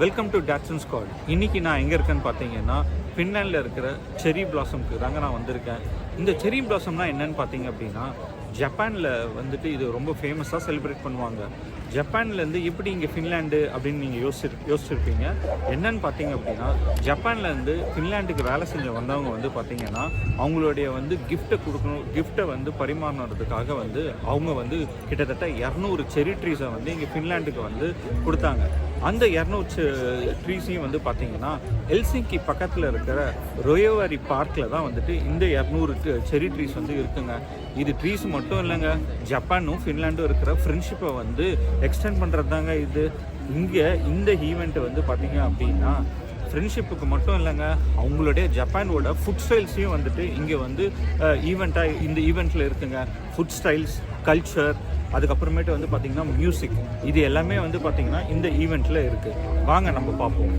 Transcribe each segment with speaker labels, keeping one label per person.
Speaker 1: Welcome to Dodson squad இன்றைக்கி நான் எங்கே இருக்கேன்னு பார்த்தீங்கன்னா ஃபின்லாண்டில் இருக்கிற செரி பிளாசம்க்கு தாங்க நான் வந்திருக்கேன். இந்த செரி பிளாசம்னா என்னன்னு பார்த்தீங்க அப்படின்னா ஜப்பானில் வந்துட்டு இது ரொம்ப ஃபேமஸாக செலிப்ரேட் பண்ணுவாங்க. ஜப்பான்லேருந்து எப்படி இங்கே ஃபின்லாண்டு அப்படின்னு நீங்கள் யோசிச்சு யோசிச்சிருப்பீங்க. என்னன்னு பார்த்தீங்க அப்படின்னா ஜப்பான்லேருந்து ஃபின்லாண்டுக்கு வேலை செஞ்ச வந்தவங்க வந்து பார்த்தீங்கன்னா அவங்களுடைய வந்து கிஃப்ட்டை கொடுக்கணும் கிஃப்ட்டை வந்து பரிமாறணுன்றதுக்காக வந்து அவங்க வந்து கிட்டத்தட்ட இரநூறு செரி ட்ரீஸை வந்து இங்கே ஃபின்லாண்டுக்கு வந்து கொடுத்தாங்க. அந்த இரநூறு ட்ரீஸையும் வந்து பார்த்தீங்கன்னா எல்சிங்கி பக்கத்தில் இருக்கிற ரொயவாரி பார்க்கில் தான் வந்துட்டு இந்த இரநூறு செரி ட்ரீஸ் வந்து இருக்குங்க. இது ட்ரீஸ் மட்டும் இல்லைங்க ஜப்பானும் ஃபின்லாண்டும் இருக்கிற ஃப்ரெண்ட்ஷிப்பை வந்து எக்ஸ்டெண்ட் பண்ணுறது தாங்க இது. இங்கே இந்த ஈவெண்ட்டை வந்து பார்த்தீங்க அப்படின்னா ஃப்ரெண்ட்ஷிப்புக்கு மட்டும் இல்லைங்க அவங்களுடைய ஜப்பானோட ஃபுட் ஸ்டைல்ஸையும் வந்துட்டு இங்கே வந்து ஈவெண்ட்டாக இந்த ஈவெண்ட்டில் இருக்குங்க. ஃபுட் ஸ்டைல்ஸ் கல்ச்சர் அதுக்கப்புறமேட்டு வந்து பார்த்திங்கன்னா மியூசிக் இது எல்லாமே வந்து பார்த்திங்கன்னா இந்த ஈவெண்ட்டில் இருக்குது வாங்க நம்ம பார்ப்போம்.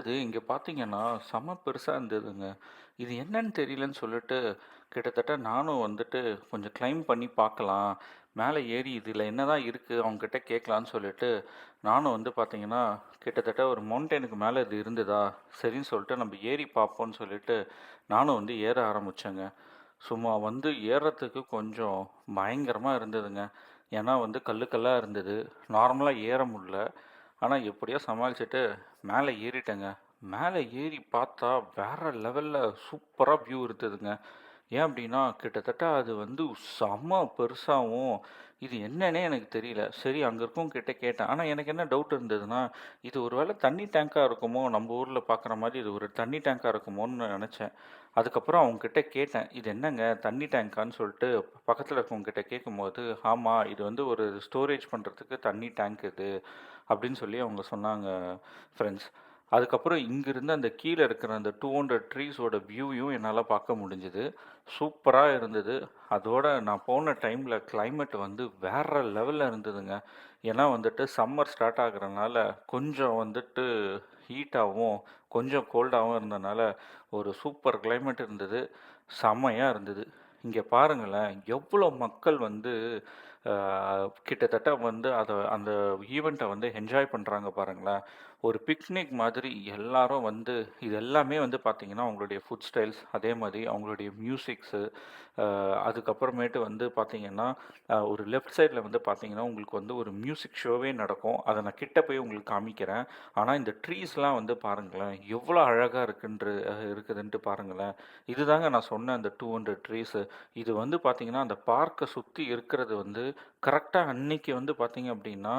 Speaker 1: இருந்தது. இங்கே பார்த்தீங்கன்னா செம பெருசாக இருந்ததுங்க. இது என்னன்னு தெரியலன்னு சொல்லிட்டு கிட்டத்தட்ட நானும் வந்துட்டு கொஞ்சம் கிளைம் பண்ணி பார்க்கலாம் மேலே ஏறி இதில் என்னதான் இருக்குது அவங்கக்கிட்ட கேட்கலான்னு சொல்லிட்டு நானும் வந்து பார்த்தீங்கன்னா கிட்டத்தட்ட ஒரு மவுண்டனுக்கு மேலே இது இருந்ததா? சரின்னு சொல்லிட்டு நம்ம ஏறி பார்ப்போம்னு சொல்லிட்டு நானும் வந்து ஏற ஆரம்பித்தேங்க சும்மா வந்து ஏறுறதுக்கு கொஞ்சம் பயங்கரமாக இருந்ததுங்க. ஏன்னா வந்து கல்லு கல்லாக இருந்தது. நார்மலாக ஏற முடில ஆனால் எப்படியோ சமாளிச்சுட்டு மேலே ஏறிட்டேங்க. மேலே ஏறி பார்த்தா வேற லெவலில் சூப்பராக வியூ இருந்ததுங்க ஏன் அப்படின்னா கிட்டத்தட்ட அது வந்து செம பெருசாகவும் இது என்னன்னே எனக்கு தெரியல. சரி அங்கே இருக்கவங்க கிட்ட கேட்டேன். ஆனால் எனக்கு என்ன டவுட் இருந்ததுன்னா இது ஒரு வேளை தண்ணி டேங்காக இருக்குமோ? நம்ம ஊரில் பார்க்குற மாதிரி இது ஒரு தண்ணி டேங்காக இருக்குமோன்னு நினச்சேன். அதுக்கப்புறம் அவங்கக்கிட்ட கேட்டேன். இது என்னங்க? தண்ணி டேங்கான்னு சொல்லிட்டு பக்கத்தில் இருக்கவங்ககிட்ட கேட்கும்போது ஆமாம் இது வந்து ஒரு ஸ்டோரேஜ் பண்ணுறதுக்கு தண்ணி டேங்க் இது அப்படின்னு சொல்லி அவங்க சொன்னாங்க ஃப்ரெண்ட்ஸ் அதுக்கப்புறம் இங்கிருந்து அந்த கீழே இருக்கிற அந்த டூ ஹண்ட்ரட் ட்ரீஸோட வியூவையும் என்னால் பார்க்க முடிஞ்சுது. சூப்பராக இருந்தது. அதோட நான் போன டைமில் கிளைமேட் வந்து வேற லெவலில் இருந்ததுங்க. ஏன்னா வந்துட்டு சம்மர் ஸ்டார்ட் ஆகுறதுனால கொஞ்சம் வந்துட்டு ஹீட்டாகவும் கொஞ்சம் கோல்டாகவும் இருந்தனால ஒரு சூப்பர் கிளைமேட் இருந்தது. செம்மையாக இருந்தது. இங்கே பாருங்களேன் எவ்வளோ மக்கள் வந்து கிட்டத்தட்ட வந்து அதை அந்த ஈவெண்ட்டை வந்து என்ஜாய் பண்ணுறாங்க பாருங்களேன். ஒரு பிக்னிக் மாதிரி எல்லாரும் வந்து இது எல்லாமே வந்து பார்த்திங்கன்னா அவங்களுடைய ஃபுட் ஸ்டைல்ஸ் அதே மாதிரி அவங்களுடைய மியூசிக்ஸு அதுக்கப்புறமேட்டு வந்து பார்த்திங்கன்னா ஒரு லெஃப்ட் சைடில் வந்து பார்த்திங்கன்னா உங்களுக்கு வந்து ஒரு மியூசிக் ஷோவே நடக்கும். அதை நான் கிட்ட போய் உங்களுக்கு காமிக்கிறேன். ஆனால் இந்த ட்ரீஸ்லாம் வந்து பாருங்களேன் எவ்வளோ அழகாக இருக்குன்ற இருக்குதுன்ட்டு பாருங்களேன். இதுதாங்க நான் சொன்ன அந்த டூ ஹண்ட்ரட் ட்ரீஸு இது வந்து பார்த்திங்கன்னா அந்த பார்க்கை சுற்றி இருக்கிறது வந்து கரெக்டாக அன்னைக்கு வந்து பார்த்தீங்க அப்படின்னா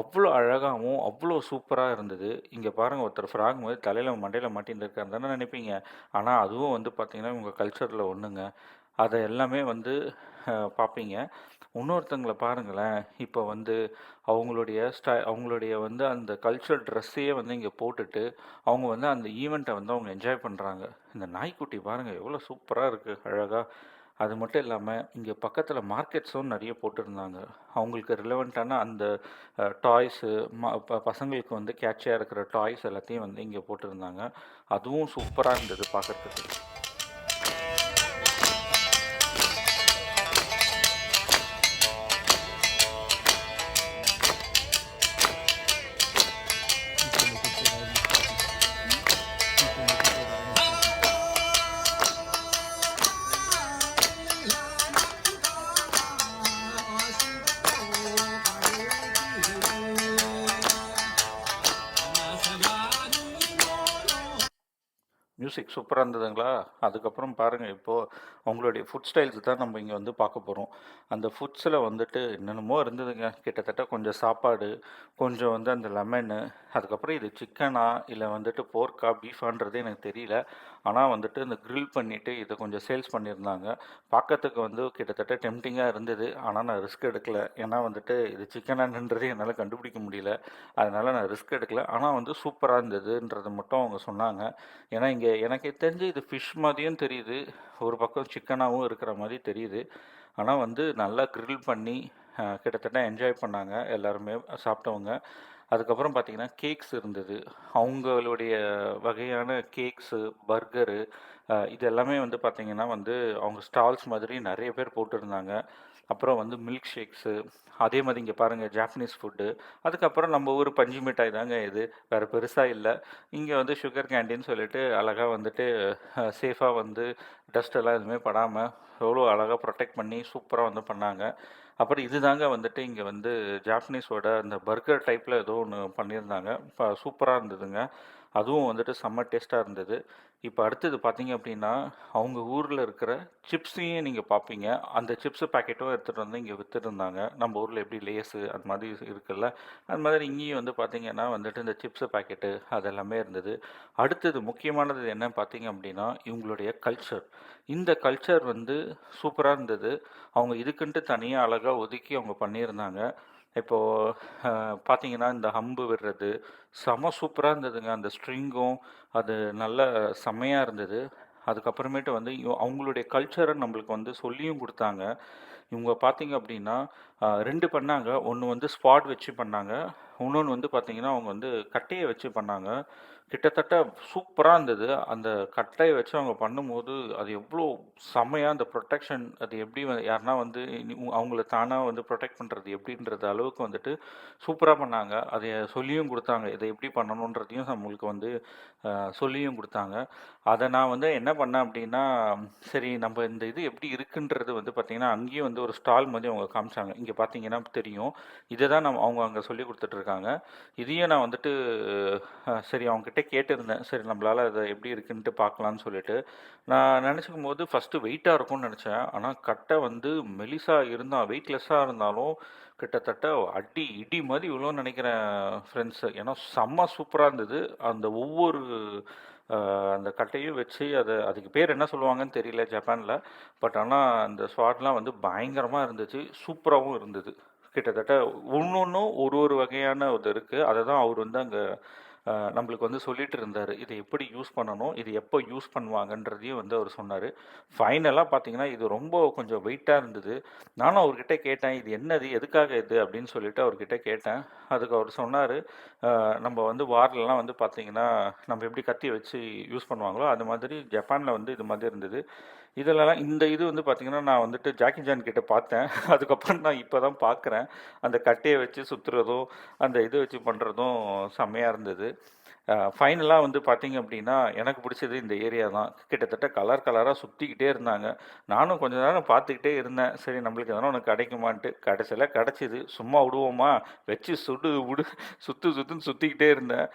Speaker 1: அவ்வளோ அழகாகவும் அவ்வளோ சூப்பராக இருந்தது. இங்கே பாருங்கள் ஒருத்தர் ஃப்ராக் மாதிரி தலையில் மண்டையில் மாட்டின்னு இருக்காரு. தானே நினைப்பீங்க? ஆனால் அதுவும் வந்து பார்த்தீங்கன்னா உங்கள் கல்ச்சரில் ஒன்றுங்க அதை எல்லாமே வந்து பார்ப்பீங்க. இன்னொருத்தங்களை பாருங்களேன். இப்போ வந்து அவங்களுடைய ஸ்டை அவங்களுடைய வந்து அந்த கல்ச்சர் ட்ரெஸ்ஸையே வந்து இங்கே போட்டுட்டு அவங்க வந்து அந்த ஈவெண்ட்டை வந்து அவங்க என்ஜாய் பண்ணுறாங்க இந்த நாய்க்குட்டி பாருங்கள் எவ்வளோ சூப்பராக இருக்குது அழகாக அது மட்டும் இல்லாமல் இங்கே பக்கத்தில் மார்க்கெட்ஸும் நிறைய போட்டிருந்தாங்க. அவங்களுக்கு ரிலவெண்ட்டான அந்த டாய்ஸு ம ப பசங்களுக்கு வந்து கேட்சியாக இருக்கிற டாய்ஸ் எல்லாத்தையும் வந்து இங்கே போட்டிருந்தாங்க. அதுவும் சூப்பராக இருந்தது பார்க்குறதுக்கு மியூசிக் சூப்பராக இருந்ததுங்களா? அதுக்கப்புறம் பாருங்கள் இப்போது அவங்களுடைய ஃபுட் ஸ்டைல்ஸ் தான் நம்ம இங்கே வந்து பார்க்க போகிறோம் அந்த ஃபுட்ஸில் வந்துட்டு என்னென்னமோ இருந்ததுங்க. கிட்டத்தட்ட கொஞ்சம் சாப்பாடு கொஞ்சம் வந்து அந்த லெமனு அதுக்கப்புறம் இது சிக்கனா இல்லை வந்துட்டு போர்க்கா பீஃபான்றது எனக்கு தெரியல. ஆனால் வந்துட்டு இந்த க்ரில் பண்ணிவிட்டு இதை கொஞ்சம் சேல்ஸ் பண்ணியிருந்தாங்க. பார்க்கறதுக்கு வந்து கிட்டத்தட்ட டெம்டிங்காக இருந்தது. ஆனால் நான் ரிஸ்க் எடுக்கல. ஏன்னா வந்துட்டு இது சிக்கனான்றது என்னால் கண்டுபிடிக்க முடியல. அதனால் நான் ரிஸ்க் எடுக்கல. ஆனால் வந்து சூப்பராக இருந்ததுன்றது மட்டும் அவங்க சொன்னாங்க. ஏன்னா இங்கே எனக்கு தெரிஞ்சு இது ஃபிஷ் மாதிரியும் தெரியுது. ஒரு பக்கம் சிக்கனாகவும் இருக்கிற மாதிரி தெரியுது. ஆனால் வந்து நல்லா க்ரில் பண்ணி கிட்டத்தட்ட என்ஜாய் பண்ணாங்க. எல்லாருமே சாப்பிட்டவங்க. அதுக்கப்புறம் பார்த்தீங்கன்னா கேக்ஸ் இருந்தது. அவங்களுடைய வகையான கேக்ஸு பர்கரு இது எல்லாமே வந்து பார்த்தீங்கன்னா வந்து அவங்க ஸ்டால்ஸ் மாதிரி நிறைய பேர் போட்டிருந்தாங்க. அப்புறம் வந்து மில்க் ஷேக்ஸு அதே மாதிரி இங்கே பாருங்கள் ஜாப்பனீஸ் ஃபுட்டு. அதுக்கப்புறம் நம்ம ஊர் பஞ்சு மிட்டாய் தாங்க இது வேறு பெருசாக இல்லை. இங்கே வந்து சுகர் கேண்டின்னு சொல்லிட்டு அழகாக வந்துட்டு சேஃபாக வந்து டஸ்ட் எல்லாம் எதுவுமே படாமல் எவ்வளோ அழகாக ப்ரொடெக்ட் பண்ணி சூப்பராக வந்து பண்ணாங்க. அப்புறம் இதுதாங்க வந்துட்டு இங்கே வந்து ஜாப்பனீஸோட அந்த பர்கர் டைப்பில் ஏதோ ஒன்று பண்ணியிருந்தாங்க. இப்போ சூப்பராக இருந்ததுங்க. அதுவும் வந்துட்டு செம்ம டேஸ்ட்டாக இருந்தது. இப்போ அடுத்தது பார்த்தீங்க அப்படின்னா அவங்க ஊரில் இருக்கிற சிப்ஸையும் நீங்கள் பார்ப்பீங்க அந்த சிப்ஸ் பேக்கெட்டும் எடுத்துகிட்டு வந்து இங்கே விற்றுருந்தாங்க நம்ம ஊரில் எப்படி லேஸு அது மாதிரி இருக்குல்ல அது மாதிரி இங்கேயும் வந்து பார்த்தீங்கன்னா வந்துட்டு இந்த சிப்ஸ் பேக்கெட்டு அதெல்லாமே இருந்தது. அடுத்தது முக்கியமானது என்னன்னு பார்த்தீங்க அப்படின்னா இவங்களுடைய கல்ச்சர். இந்த கல்ச்சர் வந்து சூப்பராக இருந்தது. அவங்க இதுக்குன்ட்டு தனியாக அழகாக ஒதுக்கி அவங்க பண்ணியிருந்தாங்க. இப்போது பார்த்தீங்கன்னா இந்த ஹம்பு விடுறது செம சூப்பராக இருந்ததுங்க. அந்த ஸ்ட்ரிங்கும் அது நல்ல செம்மையாக இருந்தது. அதுக்கப்புறமேட்டு வந்து அவங்களுடைய கல்ச்சரை நம்மளுக்கு வந்து சொல்லியும் கொடுத்தாங்க. இவங்க பார்த்தீங்க அப்படின்னா ரெண்டு பண்ணாங்க. ஒன்று வந்து ஸ்பாட் வச்சு பண்ணாங்க. இன்னொன்று வந்து பார்த்திங்கன்னா அவங்க வந்து கட்டையை வச்சு பண்ணாங்க. கிட்டத்தட்ட சூப்பராக இருந்தது. அந்த கட்டையை வச்சு அவங்க பண்ணும்போது அது எவ்வளோ செம்மையாக அந்த ப்ரொடெக்ஷன் அது எப்படி வந்து- யாருன்னா வந்து இனி அவங்கள தானாக வந்து ப்ரொடெக்ட் பண்ணுறது எப்படின்றது அளவுக்கு வந்துட்டு சூப்பராக பண்ணாங்க. அதை சொல்லியும் கொடுத்தாங்க. இதை எப்படி பண்ணணுன்றதையும் நம்மளுக்கு வந்து சொல்லியும் கொடுத்தாங்க. அதை நான் வந்து என்ன பண்ணேன் அப்படின்னா சரி நம்ம இந்த இது எப்படி இருக்குன்றது வந்து பார்த்திங்கன்னா அங்கேயும் வந்து ஒரு ஸ்டால் மாதிரி அவங்க காமிச்சாங்க. இங்கே பார்த்தீங்கன்னா தெரியும். இதை தான் நம்ம அவங்க அங்கே சொல்லி கொடுத்துட்ருக்காங்க இதையும் நான் வந்துட்டு சரி அவங்ககிட்ட கேட்டிருந்தேன். சரி நம்மளால் அதை எப்படி இருக்குன்ட்டு பார்க்கலான்னு சொல்லிட்டு. நான் நினச்சிக்கும் போது ஃபஸ்ட்டு வெயிட்டாக இருக்கும்னு நினச்சேன். ஆனால் கட்டை வந்து மெலிசாக இருந்தால் வெயிட்லெஸ்ஸாக இருந்தாலும் கிட்டத்தட்ட அடி இடி மாதிரி இவ்வளோன்னு நினைக்கிறேன் ஃப்ரெண்ட்ஸு ஏன்னா செம்ம சூப்பராக இருந்தது. அந்த ஒவ்வொரு அந்த கட்டையும் வச்சு அதை அதுக்கு பேர் என்ன சொல்லுவாங்கன்னு தெரியல ஜப்பானில். பட் ஆனால் அந்த ஸ்வாட்லாம் வந்து பயங்கரமாக இருந்துச்சு. சூப்பராகவும் இருந்தது. கிட்டத்தட்ட ஒன்று ஒன்றும் ஒரு ஒரு வகையான இது இருக்குது அதை தான் அவர் வந்து அங்கே நம்மளுக்கு வந்து சொல்லிட்டு இருந்தார் இதை எப்படி யூஸ் பண்ணணும் இது எப்போ யூஸ் பண்ணுவாங்கன்றதையும் வந்து அவர் சொன்னார். ஃபைனலாக பார்த்தீங்கன்னா இது ரொம்ப கொஞ்சம் வெயிட்டாக இருந்தது. நானும் அவர்கிட்ட கேட்டேன் இது என்னது எதுக்காக இது? அப்படின்னு சொல்லிட்டு அவர்கிட்ட கேட்டேன். அதுக்கு அவர் சொன்னார் நம்ம வந்து வார்லலாம் வந்து பார்த்தீங்கன்னா நம்ம எப்படி கத்தி வச்சு யூஸ் பண்ணுவாங்களோ அது மாதிரி ஜப்பானில் வந்து இது மாதிரி இருந்தது. இதிலலாம் இந்த இது வந்து பார்த்திங்கன்னா நான் வந்துட்டு ஜாக்கி ஜான் கிட்ட பார்த்தேன் அதுக்கப்புறம் நான் இப்போ தான் பார்க்குறேன் அந்த கட்டையை வச்சு சுற்றுறதும் அந்த இது வச்சு பண்ணுறதும் செம்மையாக இருந்தது. ஃபைனலாக வந்து பார்த்தீங்க அப்படின்னா எனக்கு பிடிச்சது இந்த ஏரியா தான். கிட்டத்தட்ட கலர் கலராக சுற்றிக்கிட்டே இருந்தாங்க. நானும் கொஞ்ச நேரம் பார்த்துக்கிட்டே இருந்தேன். சரி நம்மளுக்கு எதனா ஒன்று கிடைக்குமான்ட்டு. கடைசியில் கிடச்சிது. சும்மா விடுவோமா? வச்சு சுடு விடு சுற்று சுற்றுன்னு சுற்றிக்கிட்டே இருந்தேன்.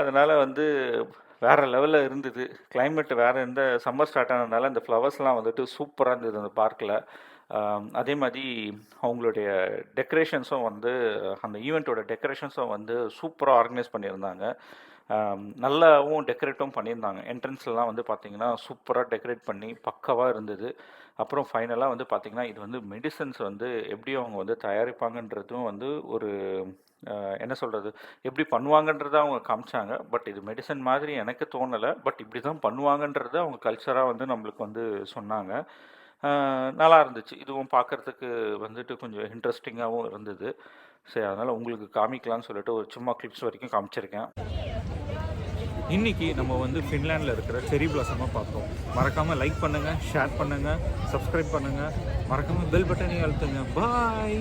Speaker 1: அதனால் வந்து வேறு லெவலில் இருந்தது. கிளைமேட் வேறு எந்த சம்மர் ஸ்டார்ட் ஆனதுனால அந்த ஃப்ளவர்ஸ்லாம் வந்துட்டு சூப்பராக இருந்தது அந்த பார்க்கில் அதே மாதிரி அவங்களுடைய டெக்கரேஷன்ஸும் வந்து அந்த ஈவெண்ட்டோட டெக்கரேஷன்ஸும் வந்து சூப்பராக ஆர்கனைஸ் பண்ணியிருந்தாங்க. நல்லாவும் டெக்கரேட்டும் பண்ணியிருந்தாங்க. என்ட்ரன்ஸ்லாம் வந்து பார்த்திங்கன்னா சூப்பராக டெக்கரேட் பண்ணி பக்காவாக இருந்தது. அப்புறம் ஃபைனலாக வந்து பார்த்தீங்கன்னா இது வந்து மெடிசன்ஸ் வந்து எப்படி அவங்க வந்து தயாரிப்பாங்கன்றதும் வந்து ஒரு என்ன சொல்கிறது எப்படி பண்ணுவாங்கன்றத அவங்க காமிச்சாங்க. பட் இது மெடிசன் மாதிரி எனக்கு தோணலை. பட் இப்படி தான் பண்ணுவாங்கன்றத அவங்க கல்ச்சராக வந்து நம்மளுக்கு வந்து சொன்னாங்க. நல்லா இருந்துச்சு. இதுவும் பார்க்குறதுக்கு வந்துட்டு கொஞ்சம் இன்ட்ரெஸ்டிங்காகவும் இருந்தது. சரி அதனால் உங்களுக்கு காமிக்கலாம்னு சொல்லிட்டு ஒரு சும்மா கிளிப்ஸ் வரைக்கும் காமிச்சிருக்கேன். இன்னைக்கு நம்ம வந்து ஃபின்லாண்டில் இருக்கிற செரி பிளாசமாக பார்த்தோம். மறக்காமல் லைக் பண்ணுங்கள் ஷேர் பண்ணுங்கள் சப்ஸ்கிரைப் பண்ணுங்கள் மறக்காமல் பெல் பட்டனையும் அழுத்துங்க. பாய்